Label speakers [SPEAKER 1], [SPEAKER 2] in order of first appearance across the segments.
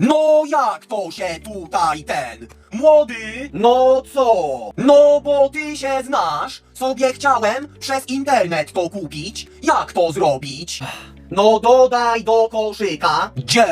[SPEAKER 1] No jak to się tutaj ten? Młody?
[SPEAKER 2] No co?
[SPEAKER 1] No bo ty się znasz. Sobie chciałem przez internet to kupić. Jak to zrobić?
[SPEAKER 2] No dodaj do koszyka.
[SPEAKER 1] Gdzie?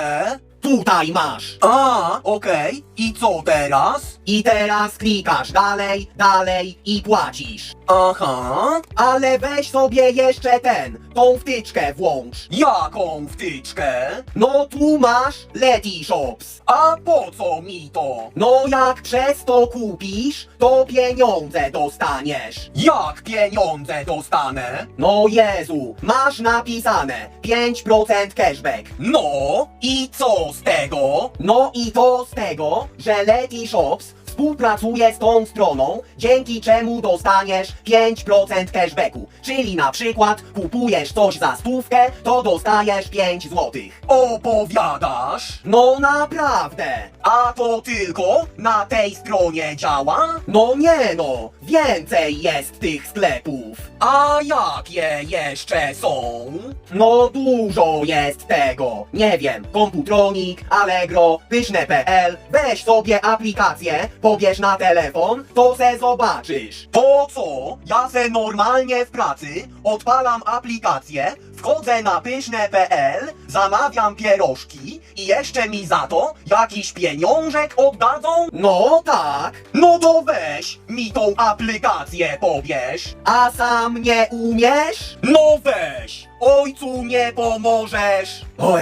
[SPEAKER 2] Tutaj masz.
[SPEAKER 1] A, okej. I co teraz?
[SPEAKER 2] I teraz klikasz dalej, dalej i płacisz.
[SPEAKER 1] Aha.
[SPEAKER 2] Ale weź sobie jeszcze ten, tą wtyczkę włącz.
[SPEAKER 1] Jaką wtyczkę?
[SPEAKER 2] No tu masz Leti Shops.
[SPEAKER 1] A po co mi to?
[SPEAKER 2] No jak przez to kupisz, to pieniądze dostaniesz.
[SPEAKER 1] Jak pieniądze dostanę?
[SPEAKER 2] No Jezu, masz napisane 5% cashback.
[SPEAKER 1] No i co z tego?
[SPEAKER 2] No i to z tego, że Leti Shops współpracuje z tą stroną, dzięki czemu dostaniesz 5% cashbacku. Czyli na przykład kupujesz coś za stówkę, to dostajesz 5 złotych.
[SPEAKER 1] Opowiadasz?
[SPEAKER 2] No naprawdę.
[SPEAKER 1] A to tylko na tej stronie działa?
[SPEAKER 2] No nie no, więcej jest tych sklepów.
[SPEAKER 1] A jakie jeszcze są?
[SPEAKER 2] No dużo jest tego. Nie wiem, Komputronik, Allegro, Pyszne.pl. Weź sobie aplikację, pobierz na telefon, to se zobaczysz.
[SPEAKER 1] Po co? Ja se normalnie w pracy odpalam aplikację, wchodzę na pyszne.pl, zamawiam pierożki i jeszcze mi za to jakiś pieniążek oddadzą?
[SPEAKER 2] No tak,
[SPEAKER 1] No to weź mi tą aplikację pobierz.
[SPEAKER 2] a sam nie umiesz?
[SPEAKER 1] No weź, ojcu nie pomożesz.
[SPEAKER 2] O.